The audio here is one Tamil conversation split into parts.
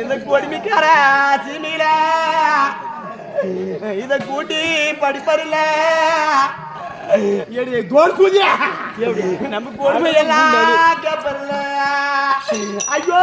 இந்த கொடுமைக்கார சீமையில இத கூட்டி படிப்பறில எடி கோர் கூதியா? நம்ம கொடுமை எல்லாம் கேப்பறல ஐயோ.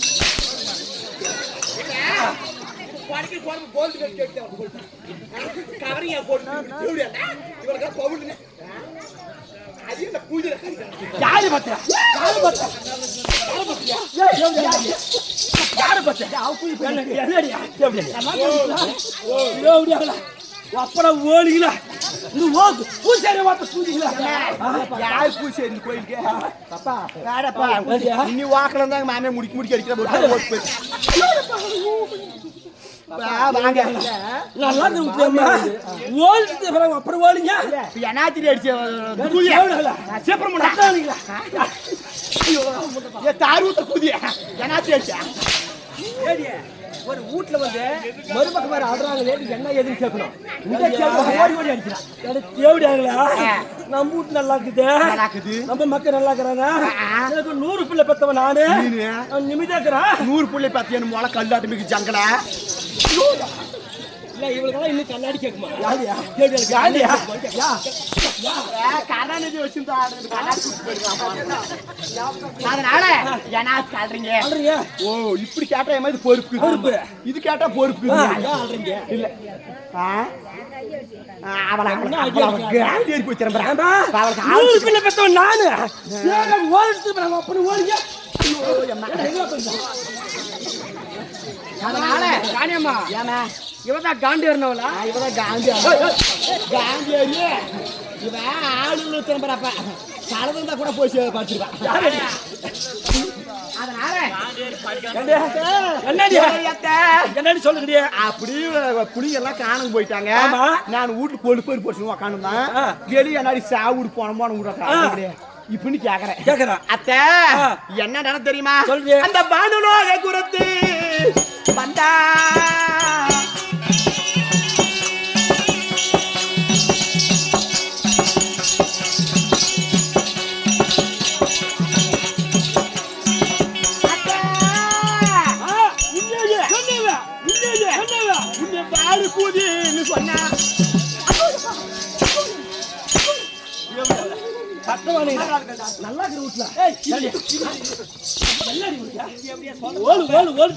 ஓக்கு பூசாரி வார்த்தை பூஜிங்களா யார் பூசி இந்த கோயிலுக்கு? பாப்பா. யாரப்பா இன்னி வாக்கல இருந்தாங்க மாமே முடிக்க முடிக்க அடிக்கிற போட்டு ஓட்டு நல்லா அப்புறம் ஓடுங்க. அடிச்ச குதிய. அடிச்சா. ஒரு வீட்ல வந்து மறுபக்கம் வேற ஆடுறாங்களே என்ன எதுன்னு கேட்கணும். இந்த கேள்வி ஓடி ஓடி அடிக்கிறான். நம்ம வீட்டு நல்லா இருக்குது. நம்ம மக்கள் நல்லா இருக்கிறாங்க. எனக்கு நூறு பிள்ளை பெத்தவன் நானு. நிம்மதியா இருக்கிறேன். நூறு புள்ளை பத்தியன் மொளை கல்லாட்டு மிகு ஜங்கல இல்ல இவளுக்கெல்லாம் இன்னும் கண்ணாடி கேட்குமா? கருணாநிதி வச்சிருந்தா அதனால சொல்றீங்க? ஓ இப்படி கேட்டா என் மாதிரி பொறுப்பு. பொறுப்பு. இது கேட்டா பொறுப்பு. இல்ல. நானு. அப்புறம் ஓடுங்க? அதனால காணியம்மா ஏமா இவதான் வரணும்ல இவதான் காந்தி காந்தி ஏறி இவன் ஆளுநர் திரும்புறப்ப கூட போய் பார்த்திருப்பான் அதனால. என்னடி? சொல்லுங்கடியே அப்படி எல்லாம் காணாம போயிட்டாங்க. நான் வீட்டுக்கு கொழுப்பு போட்டு உக்காந்துதான் ஆ. வெளியே என்னாடி சாவுடு போன போன விடுறேன் இப்படின்னு கேக்குறேன். கேக்குறேன் அத்தை. என்ன நடனம் தெரியுமா? சொல்லுங்க. அந்த பானுலோக குரத்து வந்தா. ஆ, நல்லா வீட்டுல ஓடு ஓடு ஓடு.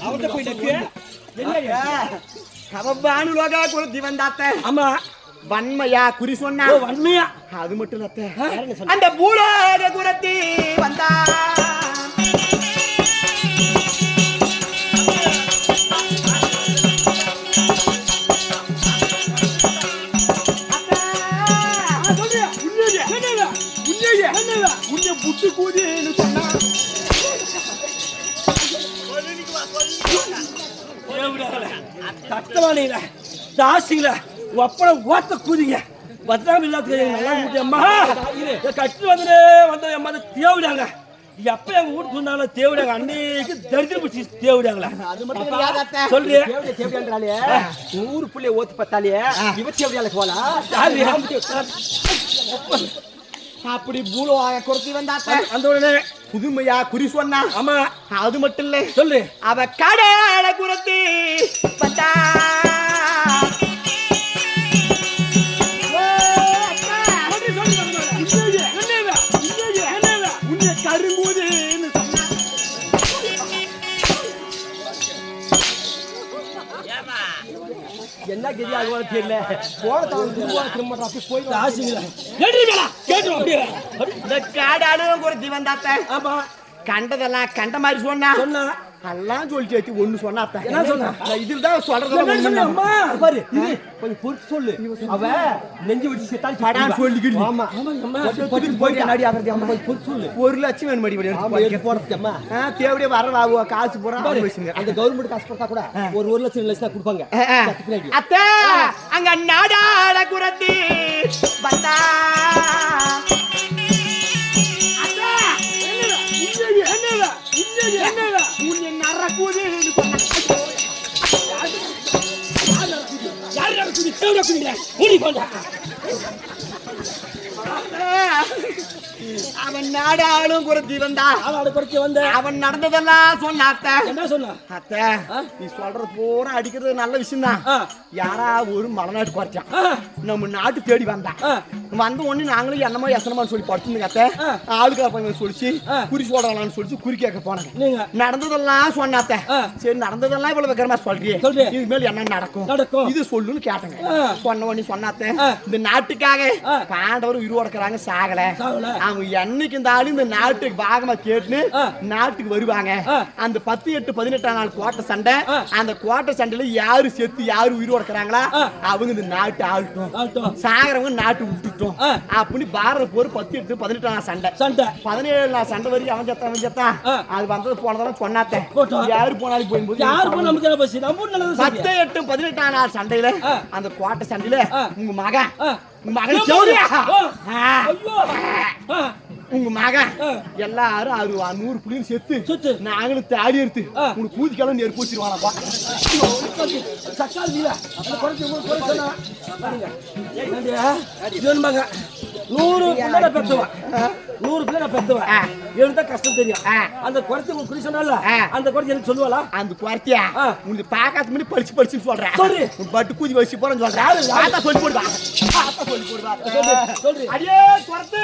குரத்தி வந்தாத்த. ஆமா. வன்மையா குறி சொன்னா. வன்மையா? அது மட்டும். அந்த பூலோக குரத்தி வந்தா. கூதின்னு சொன்னா ஒப்பன ஓத்த கூதிங்க பத்திரம் இல்லாத நல்லா முடியம்மா கட்டி வந்துட்டு வந்த அம்மா தேவிடாங்க. எப்ப எங்க வீட்டுக்கு சொன்னாலும் தேவிடாங்க. அன்னைக்கு தரித்திரம் பிடிச்சி தேவிடாங்களா. அது மட்டும் தேவடியான்றாலே நூறு புள்ளைய ஓத்து பத்தாலே இவ போலாம் அப்படி பூலோக குரத்தி வந்தாத்த. அந்த உடனே புதுமையா குறி சொன்னா. ஆமா. அது மட்டும் இல்ல. சொல்லு. அவ கடல குரத்தி வந்தா என்ன கெதி ஆகுவா தெரியல. தவறு திரும்ப திரும்ப அப்படி போய் தாசிங்களா கேட்டுருக்கா கேட்டு அப்படியே. இந்த ஆமா. கண்டதெல்லாம் கண்ட மாதிரி சொன்னா. சொன்னா. எல்லாம் சொல்லிட்டு ஒண்ணு சொன்னாத்த என்ன சொன்னா? இதில் தான் சொல்றது சொன்ன அம்மா பாரு கொஞ்சம் பொறுத்து சொல்லு. அவ நெஞ்சு விட்டு செத்தால் படான்னு சொல்லிக்கிட்டு. ஆமா. போயிட்டு நாடி ஆகிறது அம்மா கொஞ்சம் பொறுத்து சொல்லு. ஒரு லட்சம் வேணும் மடி எடுத்து போடுறது அம்மா. தேவையே வர வாங்குவா காசு வச்சுங்க அந்த கவர்மெண்ட் காசு கொடுத்தா கூட ஒரு ஒரு லட்சம் லட்சம் தான் கொடுப்பாங்க. அத்தை அங்க நாடாட குரத்தி பத்தா ஓடி போடா அவன் நாடாளும் குரத்தி வந்தா அவளோட குறைச்சி வந்த அவன் நடந்ததெல்லாம் சொன்ன அத்தை என்ன சொன்னா அத்தை நீ சொல்றது பூரா அடிக்கிறது நல்ல விஷயம் தான். யாரா ஒரு மலைநாட்டு குறைச்சான் நம்ம நாட்டு தேடி வந்தான் ஆ. வந்த உடனே நாங்களும் என்னமோ எசனமா சொல்லி படுத்துங்க அத்தை. ஆளுக்கா பையன் சொல்லிச்சு. குறி போடலாம்னு சொல்லிச்சு குறி கேட்க போனாங்க நீங்க நடந்ததெல்லாம் சொன்னாத்த ஆ. சரி நடந்ததெல்லாம் இவ்வளவு விக்கிரமா சொல்றியே. இது மேல என்ன நடக்கும் நடக்கும். இது சொல்லுன்னு கேட்டேங்க. சொன்ன உடனே சொன்னாத்த ஆ. இந்த நாட்டுக்காக. பாண்டவர் உருவாடுக்கிறாங்க சாகல சாகல. அவங்க என்னைக்கு இந்த ஆளு இந்த நாட்டுக்கு பாகமா கேட்டுன்னு ஆ. நாட்டுக்கு வருவாங்க. அந்த பத்து எட்டு பதினெட்டாம் நாள் கோட்டை சண்டை. அந்த கோட்டை சண்டையில யாரு செத்து யாரு உயிரோடுக்கிறாங்களா ஆ. அவங்க இந்த நாட்டு ஆளட்டும் ஆகட்டும் சாகரவங்க நாட்டு விட்டுட்டோம் ஆ. அப்படி பாரத போர் பத்து எட்டு பதினெட்டாம் நாள் சண்டை சண்டை பதினேழு நாள் சண்டை வரைக்கும் அவன் செத்தான் அவன் செத்தான். அது வந்தது போனதெல்லாம் சொன்னாத்தேன். யாரு போனாலும் போகும்போது யார் நம்ம நல்லது பத்து எட்டு பதினெட்டாம் நாள் சண்டையில. அந்த கோட்டை சண்டையில. உங்க மகன். உங்க மகன் உங்க மகன். எல்லாரும் அது நூறு புள்ளியும் செத்து செத்து. நாங்களும் தாடி எடுத்து ஆ. உனக்கு கூதிக்கெல்லாம் நெருப்பு வச்சிருவானப்பா சக்கால் குறைச்சி நூறு பிள்ளை பெத்துவா நூறு பிள்ளை பெத்துவா ஆ. எழுந்தா கஷ்டம் தெரியும். அந்த குறைச்சி உங்களுக்கு குறி சொன்னால. அந்த குறைச்சி எனக்கு சொல்லுவாளா? அந்த குவார்த்தியா ஆ. உனக்கு பார்க்காத முன்னாடி படிச்சு படிச்சுன்னு சொல்றேன். சொல்லு. உன் பட்டு கூதி வச்சு போறேன்னு சொல்றேன்? பார்த்தா சொல்லி போடுவா. பார்த்தா சொல்லி போடுவா. சொல்லு அடியே குறத்து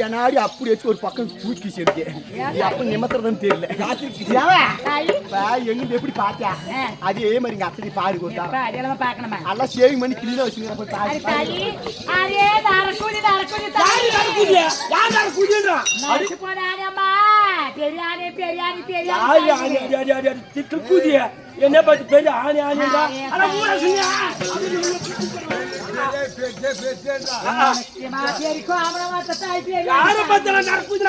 என்னாடி அப்படி வச்சு ஒரு பக்கம் தூக்கி இருக்கு? அப்ப நிமத்துறதுன்னு தெரியல. எங்க எப்படி பாத்தியா. அதே மாதிரி எங்க அத்தனை பாரு கொடுத்தா எல்லாம் சேவிங் பண்ணி கிளீனா என்ன பார்த்து பெரிய ஆணி ஆணிடா ஆனா ஊர சொன்னியா ஏமா பெரிக்கோ அவன மாத்த தாய் பெரியானி யாரை பார்த்தாலும் நடக்குது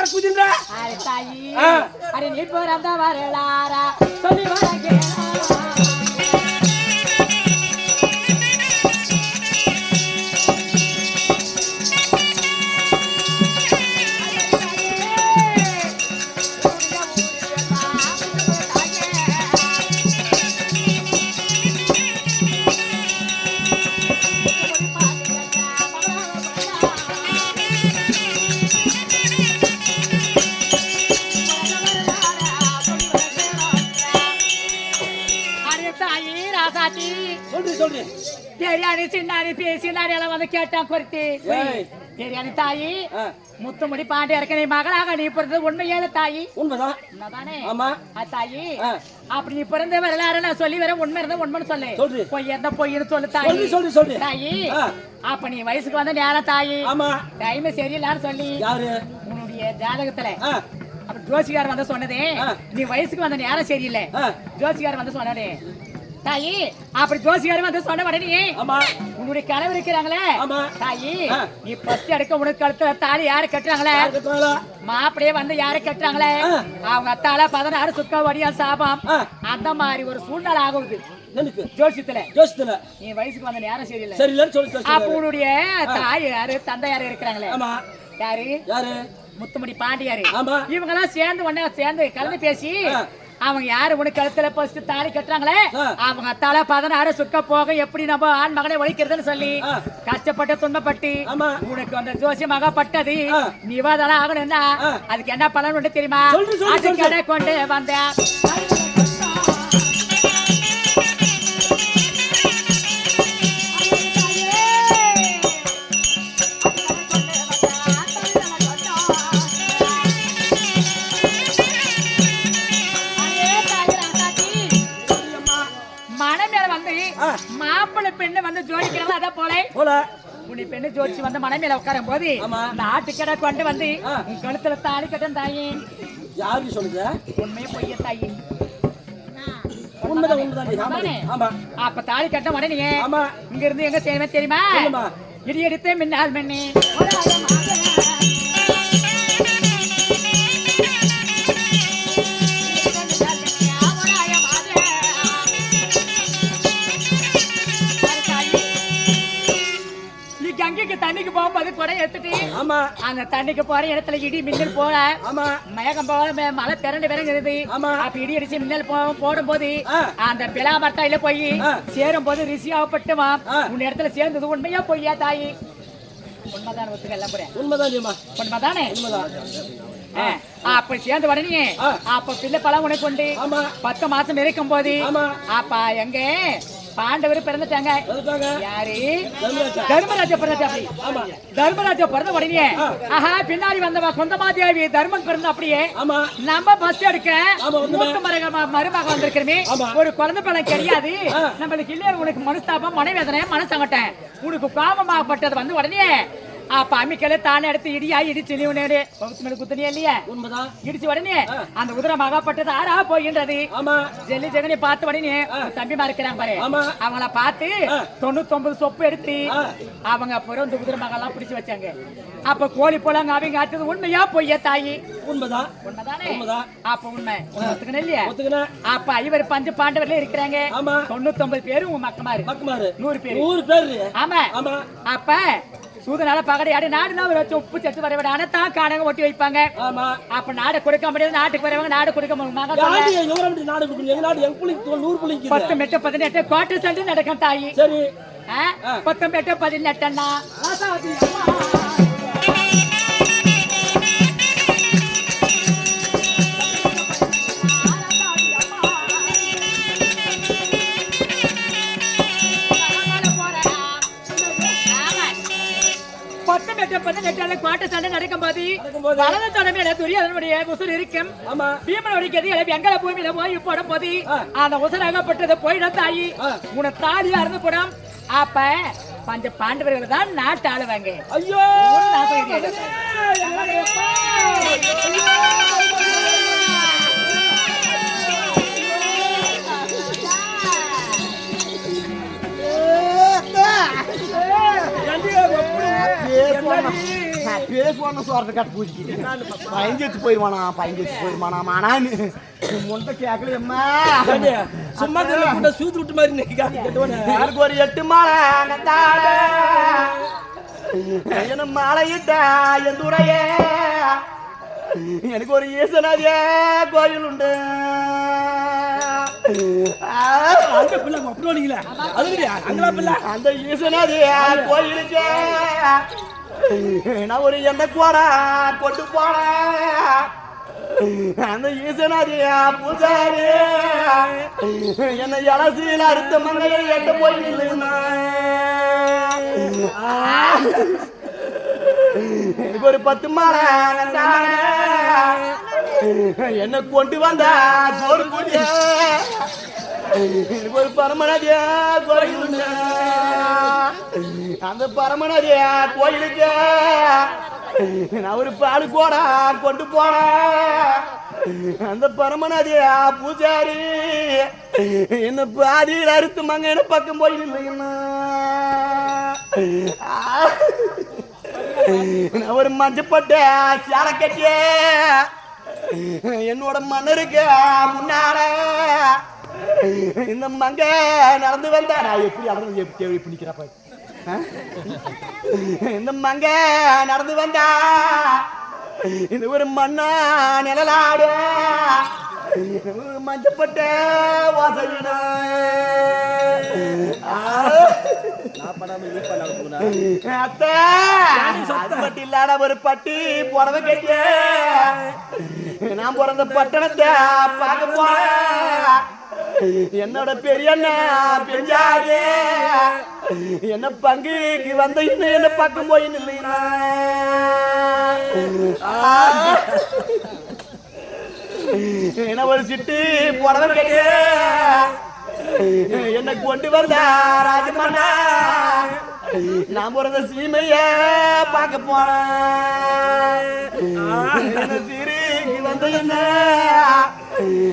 சொல்றி சொல்றி பெரியாணி சின்னாணி பேசினாடி எல்லாம் வந்து கேட்டான் குறித்து. பெரியாணி தாயி முத்துமுடி பாண்டி இருக்க நீ மகளாக நீ பிறந்தது உண்மையான தாயி. உண்மைதான். உண்மைதானே? ஆமா. தாயி. அப்படி நீ பிறந்த வரலாறு நான் சொல்லி வரேன் உண்மை இருந்தா உண்மைன்னு சொல்லு. பொய் இருந்தா பொய்ன்னு சொல்லு தாயி. சொல்லு சொல்லு தாயி. அப்ப நீ வயசுக்கு வந்த நேரம் தாயி. ஆமா. டைம் சரியில்லான்னு சொல்லி. யாரு? உன்னுடைய ஜாதகத்துல. அப்ப ஜோசிகார் வந்து சொன்னதே. நீ வயசுக்கு வந்த நேரம் சரியில்லை. ஜோசிகார் வந்து சொன்னதே தாயி அப்படி ஜோசிகார் வந்து சொன்ன உடனே ஆமா. உன்னுடைய கனவு இருக்கிறாங்களே. ஆமா. தாயி. நீ ஃபர்ஸ்ட் எடுக்க உனக்கு கழுத்துல தாலி யாரு கட்டுறாங்களே? மாப்பிளையே வந்து யாரு கட்டுறாங்களே. அவங்க அத்தால பதினாறு சுக்க வடியா சாபம். அந்த மாதிரி ஒரு சூழ்நிலை ஆகுது. ஜோசியத்துல. நீ வயசுக்கு வந்த நேரம் சரியில்லை. சரி இல்லைன்னு சொல்லி சொல்லி அப்ப உன்னுடைய தாய் யாரு? தந்தை யாரு இருக்கிறாங்களே. ஆமா. யாரு? யாரு? முத்துமுடி பாண்டியாரு. இவங்க எல்லாம் சேர்ந்து ஒண்ணா சேர்ந்து கலந்து பேசி. அவங்க யாரு உனக்கு கழுத்துல ஃபர்ஸ்ட் தாலி கட்டுறாங்களே. அவங்க அத்தால பதினாறு சுக்க போக எப்படி நம்ம ஆண் மகனை ஒழிக்கிறதுன்னு சொல்லி. கஷ்டப்பட்டு துன்பப்பட்டு. உனக்கு அந்த ஜோசியமாக பட்டது ஆ. நிவாதனம் ஆகணும்னா ஆ. அதுக்கு என்ன பலன் உண்டு தெரியுமா கொண்டு வந்தேன் பெண்ணு வந்து ஜோடிக்கிறாங்க அத போல. போல. உன்னை பெண்ணு ஜோடிச்சு வந்து மனைமையில உட்காரும் போது. இந்த ஆட்டுக்கடை கொண்டு வந்து கழுத்துல தாலி கட்டும் தாயி. யாருக்கு சொல்லுது? உண்மையே பொய்ய தாயி. உண்மைதான் உண்மைதான் ஆமா அப்ப தாலி கட்ட உடனே ஆமா. இங்க இருந்து எங்க செய்வேன் தெரியுமா. இடி எடுத்து மின்னால் மண்ணி. கூட எடுத்துட்டு ஆமா அந்த தண்ணிக்கு போற இடத்துல இடி மின்னல் போல ஆமா மேகம் போல மழை பிறண்டு பிறங்குது ஆமா. அப்ப இடி அடிச்சு மின்னல் போ- போடும்போது ஆ. அந்த பிலா மரத்தாயில போய். சேரும் போது ரிஷி ஆகப்பட்டுமா. உன் இடத்துல சேர்ந்தது உண்மையா பொய்யா தாயி உண்மைதான் ஒத்துக்க எல்லாம் புரிய உண்மைதான் உண்மைதானே உண்மைதான். அப்ப சேர்ந்த உடனே. அப்ப பிள்ளை பழம் உனக்கு கொண்டு ஆமா பத்து மாசம் இருக்கும் போது. அப்ப எங்க பாண்டவர் பிறந்துட்டாங்க யாரு தர்மராஜா. ஆமா தர்மராஜா பிறந்த உடனே. ஆஹா பின்னாடி வந்தவ குந்தமாதேவி தர்மன் பிறந்த அப்படியே நம்ம பஸ் எடுக்க. மூத்த மருக மருமக வந்திருக்கிறமே. ஒரு குழந்தை பழம் கிடையாது. நம்மளுக்கு இல்லையா உனக்கு மனஸ்தாபம் மனவேதனை மனசங்கட்டேன் உனக்கு காமமாகப்பட்டது வந்து உடனே அப்ப அம்மிக்கல தானே எடுத்து இடியா இடிச்சு நீ உன்னோட. பகுத்து மேல குத்தனியா இல்லையா? உண்மைதான் இடிச்சு உடனே அந்த உதிரமாகப்பட்டது ஆறா போகின்றது. ஆமா. ஜெல்லி ஜெகனி பார்த்த உடனே தம்பிமா இருக்கிறாங்க பாரு. அவங்கள பார்த்து. தொண்ணூத்தொன்பது சொப்பு எடுத்து. அவங்க அப்புறம் இந்த குதிரை மகள்லாம் பிடிச்சு வச்சாங்க. அப்ப கோழி போலாங்க அவங்க ஆட்டது உண்மையா பொய்யா தாயி? உண்மைதான் உண்மைதானே? உண்மைதான். அப்ப உண்மை. ஒத்துக்கணும் இல்லையா? அப்ப இவர் பஞ்சு பாண்டவர்ல இருக்கிறாங்க. தொண்ணூத்தொன்பது பேரும் மக்கமாரு. பக்குமாரு நூறு பேரு. நூறு பேரு. ஆமா. ஆமா. அப்ப சூதனால பகடையாடு நாடுனா ஒரு வச்சு உப்பு சத்து வர அனத்தான் காணங்க ஒட்டி வைப்பாங்க. ஆமா. அப்ப நாடு கொடுக்க முடியாது நாட்டுக்கு வரவங்க நாடு கொடுக்க அப்படி நாடு கொடுக்கணும் நாடு எங்க புள்ளிக்கு நூறு புள்ளிக்கு பத்து மெட்டு பதினெட்டு கோட்டை சண்டு நடக்கும் தாயி. சரி? பத்து மெட்டு பதினெட்டுன்னா. பத்து மெட்டு பதினெட்டு கோட்டை சண்டை நடக்கும்போது நடக்கும்போது. வலது தலைமையில துரியோதனுடைய உசுர் இருக்கும் பீமனுடைய கதி எழுப்பி எங்களை பூமியில போய் போடும் போது. அந்த உசராகப்பட்டது போயிட தாயி. உன தாலியா இருந்து போடும் அப்ப பஞ்ச பாண்டவர்கள் தான் நாட்டு ஆளுவாங்க ஐயோ பேசுவான சோரத்தை கட்டு பூச்சிக்கிட்டு பயஞ்செத்து போயிருவானா பயஞ்செத்து போயிருவானா மானான்னு. முண்டை கேட்கலையம்மா சும்மா சூத்து விட்டு மாதிரி எனக்கு ஒரு எட்டு மாலை மாலையிட்டா என் துறையே எனக்கு ஒரு ஈசனாதிய கோயில் உண்டு. ஆ, அந்த பிள்ளை அப்படி ஓடிக்கல அது அங்களா பிள்ளை? அந்த ஈசனாதிய கோயிலுக்கு. நான் ஒரு எண்ணெய் போறா கொண்டு போறேன் அந்த ஈசனாரியா பூஜாரி. என்னை இலசியில் அறுத்த மங்கையை எட்ட போய் நில்லுனா எனக்கு ஒரு பத்து மாலை. என்ன கொண்டு வந்த சோறு கூடிய. எனக்கு ஒரு பரமநாதியா கோயில் அந்த பரமநதிய கோயிலுக்கு. நான் ஒரு பால் கூட கொண்டு போனா அந்த பரமநாதியா பூஜாரி. என்ன பாதியில் அறுத்து மங்க என்ன பக்கம் போய் நில்லுங்கண்ணா நான் ஒரு மஞ்சப்பட்ட சேர கட்டிய. என்னோட மன்னருக்கு முன்னால இந்த மங்க நடந்து வந்தா. நான் எப்படி நடந்து எப்படி எப்படி நிக்கிறப்ப இந்த மங்க நடந்து வந்தா இது ஒரு மண்ணா நிழலாடு மஞ்சப்பட்ட வாசகினா. இல்லாத ஒரு பட்டி புடவை கட்டிய. நான் பிறந்த பட்டணத்தை பார்க்க போனேன் என்னோட பெரிய பெரியாரு என்ன பங்குக்கு வந்த இன்னும் என்ன பக்கம் போய் நில்லையா என்ன ஒரு சிட்டு புடவை கட்டிய என்ன கொண்டு வந்த ராஜமன்னா நான் பிறந்த சீமைய பார்க்க போனேன் என்ன வந்த என்ன?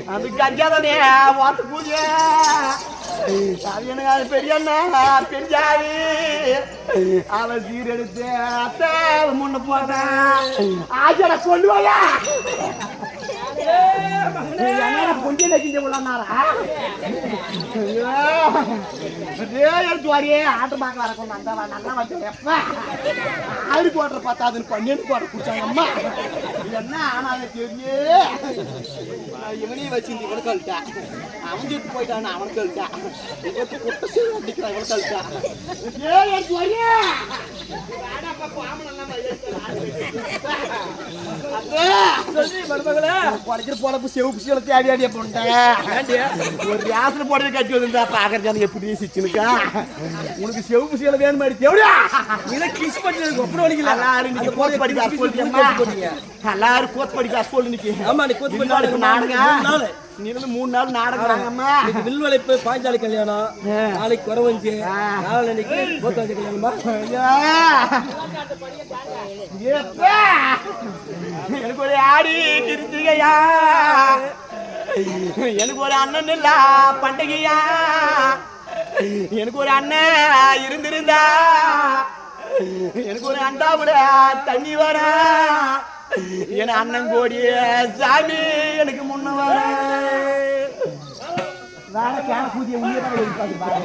அது கஞ்சாதனே? வாத்து பூஜ. அது எனக்கு அது பெரிய அண்ணா? பெரியாவி அவன் சீரெடுத்து அத்தை முன்ன போனேன் கொண்டு கொள்ளுவாயா கொஞ்சம் ஆட்டு பார்க்க வர கொண்டு அந்த நல்லா வந்து எப்ப ஆடு போடுற பத்தாதுன்னு பன்னெண்டு போட குடிச்சாங்க அம்மா என்ன ஆனா அது தெரியே இவனையும் வச்சு இவனை கழிட்டா அவன் செத்து போயிட்டான் அவனை கழிட்டா இவத்து குட்ட செய்ய அடிக்கிறான் இவனை கழிட்டா ஏ எடுத்து வாரியே சொல்லி மருமகளே படிக்கிற போலப்பு செவப்பு சீல தேடி அடிய போட்டேன் ஒரு ரேஷன் போடுறது கட்டி வந்திருந்தா பாக்குறது எப்படி சிச்சுனுக்கா உனக்கு செவப்பு சீல வேணும் எல்லாரும் இன்னைக்கு கோத்து படிக்க கோத்து மூணு நாள். நாடகம் நீங்க மூணு நாள் நாடகம் அம்மா இன்னைக்கு வில்வளைப்பு பாஞ்சாலி கல்யாணம். நாளைக்கு குறவஞ்சி நாளைக்கு கோத்தாஞ்சி கல்யாணமா? எப்பா? எனக்கு ஒரு ஆடி கிருத்திகையா? எனக்கு ஒரு அண்ணன் இல்ல பண்டிகையா? எனக்கு ஒரு அண்ணன் இருந்திருந்தா? எனக்கு ஒரு அண்டாவுல தண்ணி வர என் அண்ணன் கோடிய சாமி எனக்கு முன்ன வர வேற கேன பூஜை உயிரை பாரு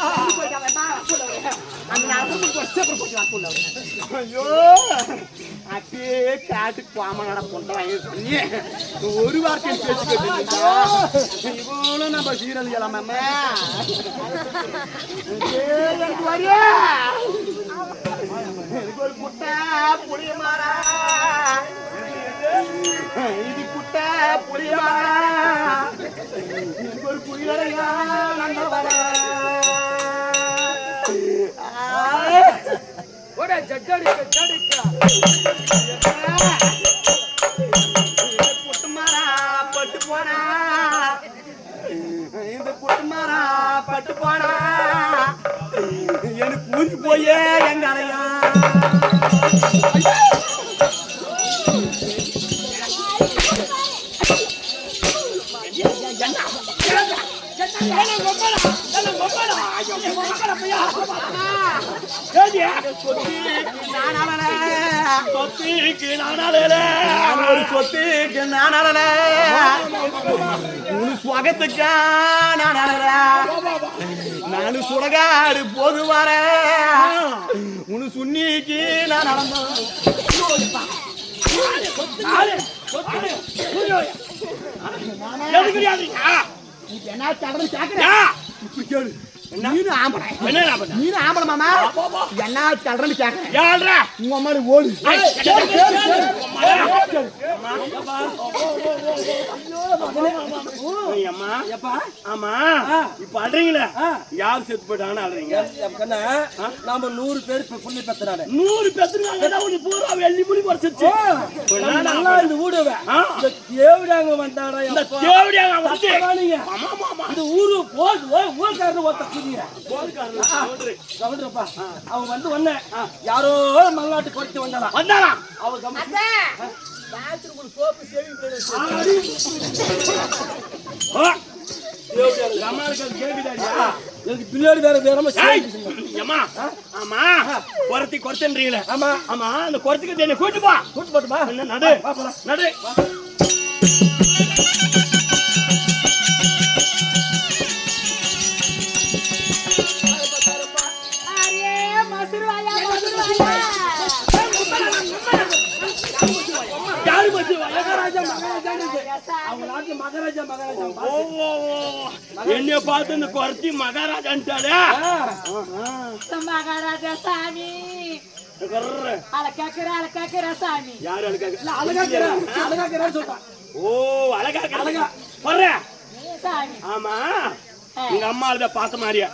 அப்படியே காட்டுக்கு போகாம நடப்போம் சொல்லி ஒரு வார்த்தை பேசிக்கிட்டு இவ்வளோ நம்ம சீரல் இல்லாம வரியா எனக்கு ஒரு குட்டை புளிய மாறா இது குட்டை புளிய மாறா எனக்கு ஒரு வரா புட்டுமாரா பட்டு போனா இந்த புட்டுமாரா பட்டு போனா எனக்கு ஊதி போயே எங்க அலையா சொத்துக்கு நானால சொத்துக்கு நானால உனு சுகத்துக்கா நானால நானு சுடகாடு போது வர. உனு சுன்னிக்கு நான் நடந்தோம். என்ன தடவை கேக்குறேன் இப்படி கேளு. நீனு ஆம்பளை. நீனு ஆம்பளை மாமா. என்ன தடவை கேக்குறேன் உங்க அம்மா ஓடு. அம்மா. ஆமா. இப்ப அல்றீங்களே யார் செத்து போயிட்டாங்கன்னு அல்றீங்க கண்ணா நாம நூறு பேர் புள்ளி பெத்துறானே. நூறு பெத்துறாங்க பூரா வெள்ளி புலி பறிச்சிருச்சு. நல்லா இந்த இந்த தேவடியாங்க வந்தாடா இந்த தேவடியாங்க வந்து இந்த ஊரு போது ஊர்க்காரர் ஒருத்த புதிய கவுண்டரப்பா அவன் வந்து வந்தேன் யாரோ மல்லாட்டு குறைச்சு வந்தாலாம் அவன் கம்மி எனக்கு பின்னாடி வேற வேற அம்மா ஆமா குறத்தி குறத்துன்றீங்களே ஆமா. ஆமா அந்த குறத்துக்கு என்ன கூட்டு போ. கூட்டு போட்டுமா என்ன நடு. நடு. மகாராஜா நாட்டு மகாராஜா மகாராஜா. என்னைய பார்த்து இந்த குறைச்சி மகாராஜான்ட்டாளே மகாராஜா சாமி. கர்ற. அல கேக்குற அல கேக்குற சாமி. யாரு அழகா அழகாக்கிறா அழகாக்கிறான்னு சொல்றான். ஓ அழகா அழகா. வர்ற. சாமி. ஆமா. எங்க அம்மா அழுத பார்த்த மாதிரியா?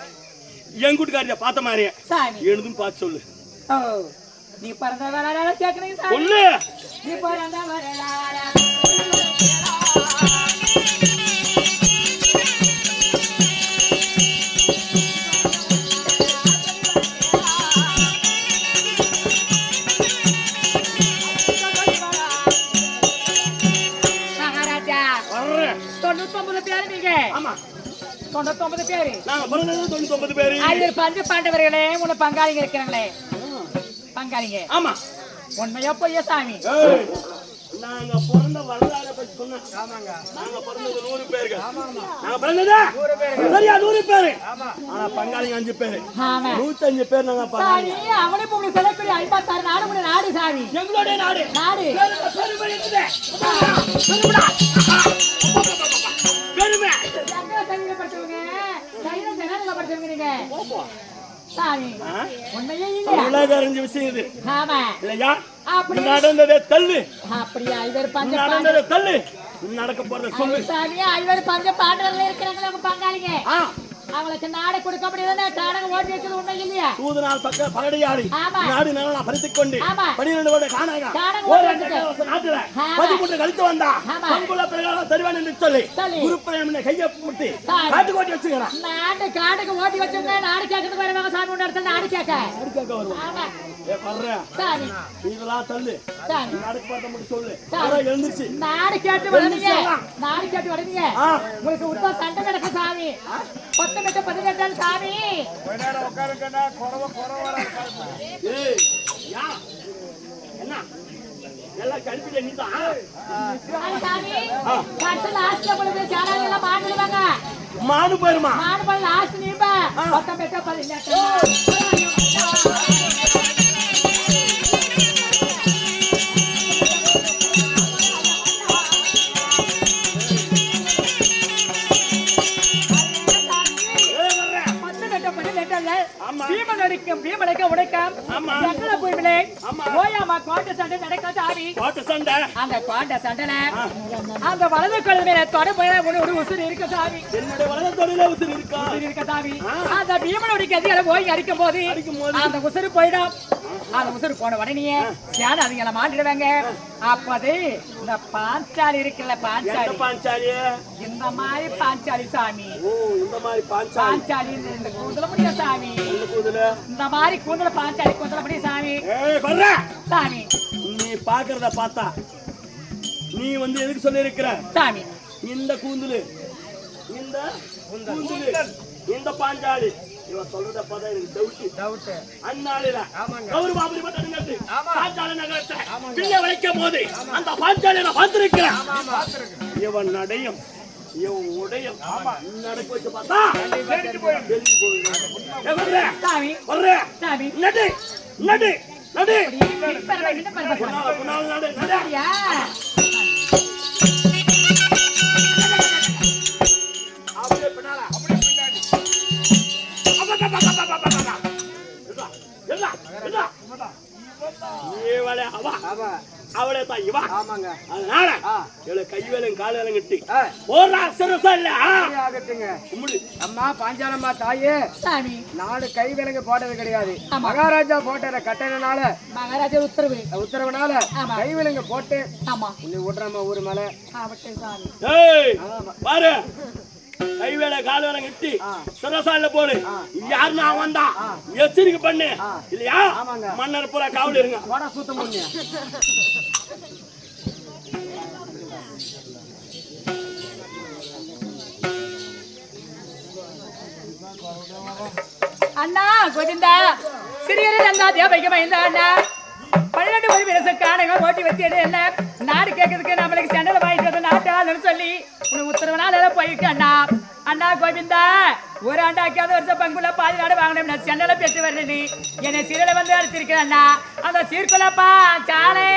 என் கூட்டுக்காரியா பார்த்த மாதிரியா? சாமி. எழுதும் பார்த்து சொல்லு. நீ பிறந்த வரலாறு கேட்கணும் சாமி. சொல்லு. நீ பிறந்த வரலாறு. மகாராஜா வர்ற தொண்ணூத்தொன்பது பேரு தொண்ணூத்தொன்பது பேரு. ஆயிரம் பஞ்சு பாண்டவர்களே உன பங்காளிங்க இருக்கிறாங்களே. பங்காளிங்க. ஆமா. உண்மையா பொய்யா சாமி? நாங்க பிறந்த வரலாறு பத்தி சொன்னேன் ஆமாங்க நாங்க பிறந்தது நூறு பேருக்கு நாங்க பிறந்தது சரியா நூறு பேரு. ஆனா பங்காளிங்க அஞ்சு பேரு. ஆமா. நூத்தஞ்சு பேர் நாங்க பங்காளி. அவனே உங்களுக்கு சொல்லக்கூடிய ஐம்பத்தாறு நாடு உங்க நாடு சாமி. எங்களுடைய நாடு. நாடு. பெருமை உலக அறிஞ்ச விஷயம் இது. ஆமா. இல்லையா? அப்படி நடந்ததே தள்ளு. அப்படியா இவர் பஞ்ச நடந்ததே தள்ளு. நடக்க போறத சொல்லு. ஐவர் பஞ்ச பாண்டவர்கள் இருக்கிறாங்களே உங்க பங்காளிங்க. அவங்களுக்கு நாடு கொடுக்க முடியாதுன்னு காடகம் ஓட்டி வச்சது உண்மை இல்லையா தூதனால் பக்க பகடையாடி. நாடு நல்லா பறித்துக் கொண்டு. பனிரெண்டு வருட காணாங்க ஓடி. நாட்டுல. பதிமூன்று கழித்து வந்தா. பங்குல பிரகாரம் தருவான் என்று சொல்லி. குருப்பிரேமனை கையை முட்டி. காட்டு கோட்டி வச்சுக்கிறான் நாடு காடுக்கு ஓட்டி வச்சவங்க நாடு கேட்கறதுக்கு வருவாங்க சாமி உண்ட இடத்துல நாடு கேட்க இதெல்லாம் தள்ளு நடக்க பார்த்த மட்டும் சொல்லு சாமி. அதான் எழுந்துருச்சு நாடு கேட்டு. நாடு கேட்டு. உங்களுக்கு சண்டை நடக்கும் சாமி பத்து மெட்டு பதினெட்டாம் சாமி. மானு போயிருமா? மாடு பண்ண லாஸ்ட் நீப்ப பதினெட்டு அந்த வலது தொடர்பு ஒரு உசுறு இருக்கு சாமி. என்னுடைய வலது தொழில உசுர் இருக்கா? சாமி. அந்த பீமனுடைய கதிகளை போய் அடிக்கும் போது. அந்த உசுறு போயிடும். அந்த உசுறு போன உடனே சேன அவங்கள மாட்டிடுவாங்க. அப்போது இந்த பாஞ்சாலி இருக்குல்ல பாஞ்சாலி. பாஞ்சாலி? இந்த மாதிரி பாஞ்சாலி சாமி. ஓ இந்த மாதிரி பாஞ்சாலி. பாஞ்சாலி இந்த கூந்தல சாமி. இந்த மாதிரி கூந்தல பாஞ்சாலி கூந்தல முடியும் சாமி. சாமி. நீ பாக்குறத பார்த்தா நீ வந்து எதுக்கு சொல்லி இருக்கிற சாமி இந்த கூந்துலு இந்த கூந்துலு இந்த பாஞ்சாலி இவன் சொல்றத பார்த்தா எனக்கு டவுட் டவுட் அந்நாளில ஆமாங்க. கௌரி பாபுரி பட்டணத்து ஆமா. பாஞ்சாலி நகரத்தை பிள்ளை வைக்கும் போது அந்த பாஞ்சாலி நான் பார்த்திருக்கிறேன் பார்த்துருக்கு இவன் நடையும் இவன் உடையும் நடக்க வச்சு பார்த்தா நடு நடு அவ ஆமா. அவளே தான் இவா ஆமாங்க. அதனால ஆ. இவளை கை வேலையும் கால் வேலையும் கட்டி ஆ, போடுறா சிரசா இல்ல. சரி ஆகட்டுங்க. கும்பிடு. அம்மா பாஞ்சாலம்மா தாயே. நாடு கை விலங்கு போட்டது கிடையாது. மகாராஜா போட்ட கட்டணனால மகாராஜா உத்தரவு. உத்தரவுனால ஆமா. கை விலங்கு போட்டு ஆமா. உன்னை விடுறமா ஊர் மேல. பாரு. கை வேலை கால் வேலை கட்டி இல்ல போடு யாரு நான் வந்தா எச்சரிக்கை பண்ணு. இல்லையா. மன்னர் பூரா காவல் இருங்க. அண்ணா கோவிந்தா சிறியரில் அந்த தேவைக்கு பயந்த அண்ணா. நாட்டு ஒரு பேச காணகம் ஓட்டி வச்சது என்ன? நாடு கேட்கறதுக்கு நம்மளுக்கு செண்டல வாங்கிட்டு வந்து நாட்டு ஆளுன்னு சொல்லி உனக்கு உத்தரவு நாள் எல்லாம் போயிட்டு அண்ணா. அண்ணா கோவிந்தா ஒரு ஆண்டாக்காத வருஷம் பங்குள்ள பாதி நாடு வாங்கணும் நான் செண்டல பெற்று வரணும் நீ. என்னை சீரலை வந்து அழைச்சிருக்கிறேன் அண்ணா. அந்த சீர்குலப்பா சாலை.